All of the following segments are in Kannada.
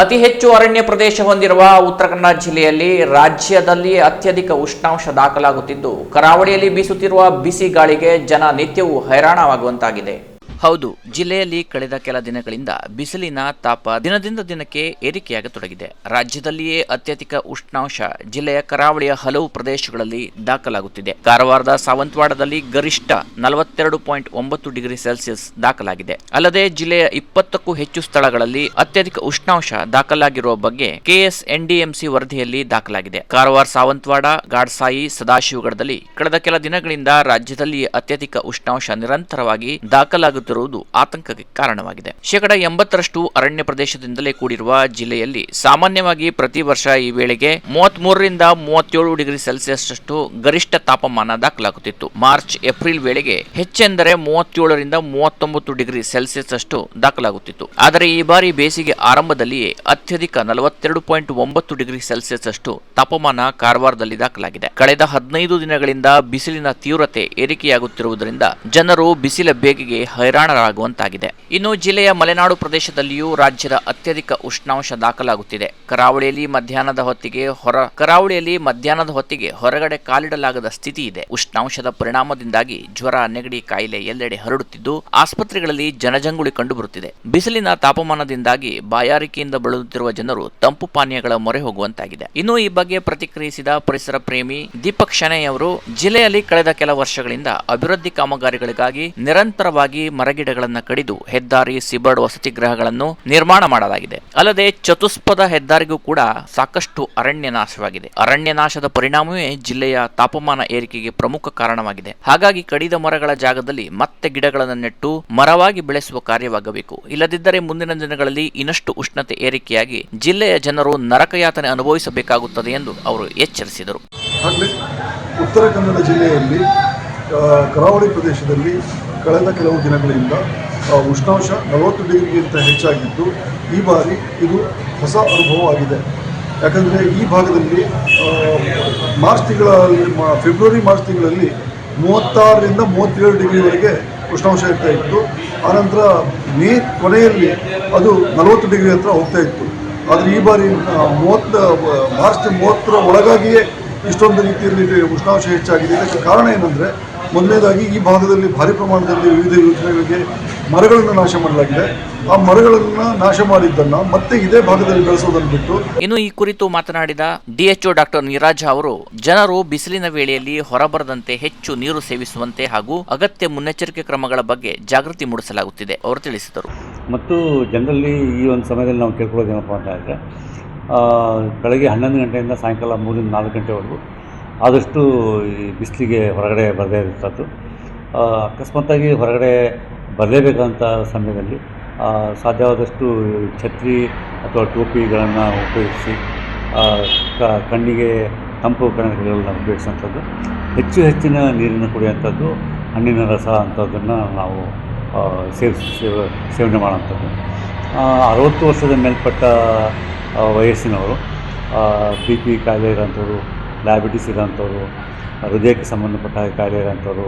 ಅತಿ ಹೆಚ್ಚು ಅರಣ್ಯ ಪ್ರದೇಶ ಹೊಂದಿರುವ ಉತ್ತರ ಕನ್ನಡ ಜಿಲ್ಲೆಯಲ್ಲಿ ರಾಜ್ಯದಲ್ಲಿ ಅತ್ಯಧಿಕ ಉಷ್ಣಾಂಶ ದಾಖಲಾಗುತ್ತಿದ್ದು, ಕರಾವಳಿಯಲ್ಲಿ ಬೀಸುತ್ತಿರುವ ಬಿಸಿ ಗಾಳಿಗೆ ಜನ ನಿತ್ಯವೂ ಹೈರಾಣವಾಗುವಂತಾಗಿದೆ. ಹೌದು, ಜಿಲ್ಲೆಯಲ್ಲಿ ಕಳೆದ ಕೆಲ ದಿನಗಳಿಂದ ಬಿಸಿಲಿನ ತಾಪ ದಿನದಿಂದ ದಿನಕ್ಕೆ ಏರಿಕೆಯಾಗತೊಡಗಿದೆ. ರಾಜ್ಯದಲ್ಲಿಯೇ ಅತ್ಯಧಿಕ ಉಷ್ಣಾಂಶ, ಜಿಲ್ಲೆಯ ಕರಾವಳಿಯ ಹಲವು ಪ್ರದೇಶಗಳಲ್ಲಿ ದಾಖಲಾಗುತ್ತಿದೆ. ಕಾರವಾರದ ಸಾವಂತವಾಡದಲ್ಲಿ ಗರಿಷ್ಠ ನಲವತ್ತೆರಡು ಪಾಯಿಂಟ್ ಒಂಬತ್ತು ಡಿಗ್ರಿ ಸೆಲ್ಸಿಯಸ್ ದಾಖಲಾಗಿದೆ. ಅಲ್ಲದೆ ಜಿಲ್ಲೆಯ ಇಪ್ಪತ್ತಕ್ಕೂ ಹೆಚ್ಚು ಸ್ಥಳಗಳಲ್ಲಿ ಅತ್ಯಧಿಕ ಉಷ್ಣಾಂಶ ದಾಖಲಾಗಿರುವ ಬಗ್ಗೆ ಕೆಎಸ್ಎನ್ಡಿಎಂಸಿ ವರದಿಯಲ್ಲಿ ದಾಖಲಾಗಿದೆ. ಕಾರವಾರ, ಸಾವಂತವಾಡ, ಗಾಡ್ಸಾಯಿ, ಸದಾಶಿವಗಢದಲ್ಲಿ ಕಳೆದ ಕೆಲ ದಿನಗಳಿಂದ ರಾಜ್ಯದಲ್ಲಿ ಅತ್ಯಧಿಕ ಉಷ್ಣಾಂಶ ನಿರಂತರವಾಗಿ ದಾಖಲಾಗುತ್ತಿರುವುದು ಆತಂಕಕ್ಕೆ ಕಾರಣವಾಗಿದೆ. ಶೇಕಡ ಎಂಬತ್ತರಷ್ಟು ಅರಣ್ಯ ಪ್ರದೇಶದಿಂದಲೇ ಕೂಡಿರುವ ಜಿಲ್ಲೆಯಲ್ಲಿ ಸಾಮಾನ್ಯವಾಗಿ ಪ್ರತಿ ವರ್ಷ ಈ ವೇಳೆಗೆ ಮೂವತ್ತ್ ಮೂರರಿಂದ ಮೂವತ್ತೇಳು ಡಿಗ್ರಿ ಸೆಲ್ಸಿಯಸ್ ಅಷ್ಟು ಗರಿಷ್ಠ ತಾಪಮಾನ ದಾಖಲಾಗುತ್ತಿತ್ತು. ಮಾರ್ಚ್, ಏಪ್ರಿಲ್ ವೇಳೆಗೆ ಹೆಚ್ಚೆಂದರೆ ಮೂವತ್ತೇಳರಿಂದ ಮೂವತ್ತೊಂಬತ್ತು ಡಿಗ್ರಿ ಸೆಲ್ಸಿಯಸ್ ಅಷ್ಟು ದಾಖಲಾಗುತ್ತಿತ್ತು. ಆದರೆ ಈ ಬಾರಿ ಬೇಸಿಗೆ ಆರಂಭದಲ್ಲಿಯೇ ಅತ್ಯಧಿಕ ನಲವತ್ತೆರಡು ಪಾಯಿಂಟ್ ಒಂಬತ್ತು ಡಿಗ್ರಿ ಸೆಲ್ಸಿಯಸ್ ಅಷ್ಟು ತಾಪಮಾನ ಕಾರವಾರದಲ್ಲಿ ದಾಖಲಾಗಿದೆ. ಕಳೆದ ಹದಿನೈದು ದಿನಗಳಿಂದ ಬಿಸಿಲಿನ ತೀವ್ರತೆ ಏರಿಕೆಯಾಗುತ್ತಿರುವುದರಿಂದ ಜನರು ಬಿಸಿಲ ಬೇಗೆಗೆ ಹೈರಾಣರಾಗುವಂತಾಗಿದೆ ಇನ್ನು ಜಿಲ್ಲೆಯ ಮಲೆನಾಡು ಪ್ರದೇಶದಲ್ಲಿಯೂ ರಾಜ್ಯದ ಅತ್ಯಧಿಕ ಉಷ್ಣಾಂಶ ದಾಖಲಾಗುತ್ತಿದೆ. ಕರಾವಳಿಯಲ್ಲಿ ಮಧ್ಯಾಹ್ನದ ಹೊತ್ತಿಗೆ ಹೊರ ಕರಾವಳಿಯಲ್ಲಿ ಮಧ್ಯಾಹ್ನದ ಹೊತ್ತಿಗೆ ಹೊರಗಡೆ ಕಾಲಿಡಲಾಗದ ಸ್ಥಿತಿ ಇದೆ ಉಷ್ಣಾಂಶದ ಪರಿಣಾಮದಿಂದಾಗಿ ಜ್ವರ, ನೆಗಡಿ, ಕಾಯಿಲೆ ಎಲ್ಲೆಡೆ ಹರಡುತ್ತಿದ್ದು, ಆಸ್ಪತ್ರೆಗಳಲ್ಲಿ ಜನಜಂಗುಳಿ ಕಂಡುಬರುತ್ತಿದೆ. ಬಿಸಿಲಿನ ತಾಪಮಾನದಿಂದಾಗಿ ಬಾಯಾರಿಕೆಯಿಂದ ಬಳಲುತ್ತಿರುವ ಜನರು ತಂಪು ಪಾನೀಯಗಳ ಮೊರೆ ಹೋಗುವಂತಾಗಿದೆ. ಇನ್ನು ಈ ಬಗ್ಗೆ ಪ್ರತಿಕ್ರಿಯಿಸಿದ ಪರಿಸರ ಪ್ರೇಮಿ ದೀಪಕ್ ಶೆಣೈ ಅವರು, ಜಿಲ್ಲೆಯಲ್ಲಿ ಕಳೆದ ಕೆಲ ವರ್ಷಗಳಿಂದ ಅಭಿವೃದ್ಧಿ ಕಾಮಗಾರಿಗಳಿಗಾಗಿ ನಿರಂತರವಾಗಿ ಮರಗಿಡಗಳನ್ನು ಕಡಿದು ಹೆದ್ದಾರಿ ಸಿಬರ್ಡ್ ವಸತಿ ಗೃಹಗಳನ್ನು ನಿರ್ಮಾಣ ಮಾಡಲಾಗಿದೆ. ಅಲ್ಲದೆ ಚತುಷ್ಪದ ಹೆದ್ದಾರಿಗೂ ಕೂಡ ಸಾಕಷ್ಟು ಅರಣ್ಯ ನಾಶವಾಗಿದೆ. ಅರಣ್ಯ ನಾಶದ ಪರಿಣಾಮವೇ ಜಿಲ್ಲೆಯ ತಾಪಮಾನ ಏರಿಕೆಗೆ ಪ್ರಮುಖ ಕಾರಣವಾಗಿದೆ. ಹಾಗಾಗಿ ಕಡಿದ ಮರಗಳ ಜಾಗದಲ್ಲಿ ಮತ್ತೆ ಗಿಡಗಳನ್ನು ನೆಟ್ಟು ಮರವಾಗಿ ಬೆಳೆಸುವ ಕಾರ್ಯವಾಗಬೇಕು. ಇಲ್ಲದಿದ್ದರೆ ಮುಂದಿನ ದಿನಗಳಲ್ಲಿ ಇನ್ನಷ್ಟು ಉಷ್ಣತೆ ಏರಿಕೆಯಾಗಿ ಜಿಲ್ಲೆಯ ಜನರು ನರಕಯಾತನೆ ಅನುಭವಿಸಬೇಕಾಗುತ್ತದೆ ಎಂದು ಅವರು ಎಚ್ಚರಿಸಿದರು. ಉತ್ತರ ಕನ್ನಡ ಜಿಲ್ಲೆಯಲ್ಲಿ ಕರಾವಳಿ ಪ್ರದೇಶದಲ್ಲಿ ಕಳೆದ ಕೆಲವು ದಿನಗಳಿಂದ ಉಷ್ಣಾಂಶ ನಲವತ್ತು ಡಿಗ್ರಿಗಿಂತ ಹೆಚ್ಚಾಗಿದ್ದು, ಈ ಬಾರಿ ಇದು ಹೊಸ ಅನುಭವವಾಗಿದೆ. ಯಾಕಂದರೆ ಈ ಭಾಗದಲ್ಲಿ ಮಾರ್ಚ್ ತಿಂಗಳಲ್ಲಿ ಫೆಬ್ರವರಿ ಮಾರ್ಚ್ ತಿಂಗಳಲ್ಲಿ ಮೂವತ್ತಾರರಿಂದ ಮೂವತ್ತೇಳು ಡಿಗ್ರಿವರೆಗೆ ಉಷ್ಣಾಂಶ ಇರ್ತಾ ಇತ್ತು. ಆನಂತರ ಮೇ ಕೊನೆಯಲ್ಲಿ ಅದು ನಲವತ್ತು ಡಿಗ್ರಿ ಹತ್ರ ಹೋಗ್ತಾ ಇತ್ತು. ಆದರೆ ಈ ಬಾರಿ ಮೂವತ್ತ, ಮಾರ್ಚ್ ಮೂವತ್ತರ ಒಳಗಾಗಿಯೇ ಇಷ್ಟೊಂದು ರೀತಿಯಲ್ಲಿ ಉಷ್ಣಾಂಶ ಹೆಚ್ಚಾಗಿದೆ. ಇದಕ್ಕೆ ಕಾರಣ ಏನಂದರೆ ಮೊದಲನೇದಾಗಿ ಈ ಭಾಗದಲ್ಲಿ ಭಾರಿ ಪ್ರಮಾಣದಲ್ಲಿ ವಿವಿಧ ಯೋಜನೆಗಳಿಗೆ ಮರಗಳನ್ನು ನಾಶ ಮಾಡಲಾಗಿದೆ. ಆ ಮರಗಳನ್ನು ನಾಶ ಮಾಡಿದ್ದನ್ನ ಮತ್ತೆ ಇದೇ ಭಾಗದಲ್ಲಿ ಬೆಳೆಸೋದನ್ನು ಬಿಟ್ಟು ಇನ್ನು ಈ ಕುರಿತು ಮಾತನಾಡಿದ ಡಿಎಚ್ಒ ಡಾಕ್ಟರ್ ನೀರಾಜ ಅವರು ಜನರು ಬಿಸಿಲಿನ ವೇಳೆಯಲ್ಲಿ ಹೊರಬರದಂತೆ ಹೆಚ್ಚು ನೀರು ಸೇವಿಸುವಂತೆ ಹಾಗೂ ಅಗತ್ಯ ಮುನ್ನೆಚ್ಚರಿಕೆ ಕ್ರಮಗಳ ಬಗ್ಗೆ ಜಾಗೃತಿ ಮೂಡಿಸಲಾಗುತ್ತಿದೆ ಅವರು ತಿಳಿಸಿದರು. ಮತ್ತು ಜನರಲ್ಲಿ ಈ ಒಂದು ಸಮಯದಲ್ಲಿ ನಾವು ಕೇಳ್ಕೊಳ್ಳೋದೇನಪ್ಪ ಅಂತ ಹೇಳಿದ್ರೆ ಆ, ಬೆಳಗ್ಗೆ ಹನ್ನೊಂದು ಗಂಟೆಯಿಂದ ಸಾಯಂಕಾಲ ಮೂರಿಂದ ನಾಲ್ಕು ಗಂಟೆವರೆಗೂ ಆದಷ್ಟು ಈ ಬಿಸಿಲಿಗೆ ಹೊರಗಡೆ ಬರದೇ ಇರುವಂಥದ್ದು. ಅಕಸ್ಮಾತಾಗಿ ಅಕಸ್ಮಾತ್ತಾಗಿ ಹೊರಗಡೆ ಬರಲೇಬೇಕಂತ ಸಮಯದಲ್ಲಿ ಸಾಧ್ಯವಾದಷ್ಟು ಛತ್ರಿ ಅಥವಾ ಟೋಪಿಗಳನ್ನು ಉಪಯೋಗಿಸಿ ಕ- ಕಣ್ಣಿಗೆ ತಂಪು ಕಣಗಳನ್ನು ಉಪಯೋಗಿಸುವಂಥದ್ದು. ಹೆಚ್ಚು ಹೆಚ್ಚಿನ ನೀರನ್ನು ಕುಡಿಯುವಂಥದ್ದು, ಹಣ್ಣಿನ ರಸ ಅಂಥದ್ದನ್ನು ನಾವು ಸೇವ್ ಸೇವನೆ ಮಾಡುವಂಥದ್ದು. ಅರವತ್ತು ವರ್ಷದ ಮೇಲ್ಪಟ್ಟ ವಯಸ್ಸಿನವರು ಬಿ ಪಿ ಕಾಯಿಲೆ ಇರೋಂಥವ್ರು ಡಯಾಬಿಟಿಸ್ ಇರೋಂಥವ್ರು, ಹೃದಯಕ್ಕೆ ಸಂಬಂಧಪಟ್ಟ ಕಾಯಿಲೆ ಇರೋಂಥವ್ರು,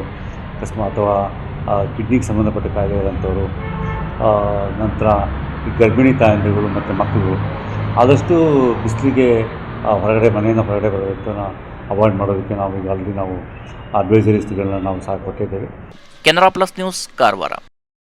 ಅಕಸ್ಮಾತ್ ಅಥವಾ ಕಿಡ್ನಿಗೆ ಸಂಬಂಧಪಟ್ಟ ಕಾಯಿಲೆ ಇರೋಂಥವ್ರು ನಂತರ ಈ ಗರ್ಭಿಣಿ ತಾಯಂದಿರುಗಳು ಮತ್ತು ಮಕ್ಕಳು, ಆದಷ್ಟು ಬಿಸಿಲಿಗೆ ಹೊರಗಡೆ ಮನೆಯಿಂದ ಹೊರಗಡೆ ಬರೋದನ್ನು ಅವಾಯ್ಡ್ ಮಾಡೋದಕ್ಕೆ ನಾವು ಈಗ ಆಲ್ರೆಡಿ ನಾವು ಅಡ್ವೈಸರೀಸ್ಗಳನ್ನ ನಾವು ಸಹ ಕೊಟ್ಟಿದ್ದೇವೆ. Canara plus news, Karwar.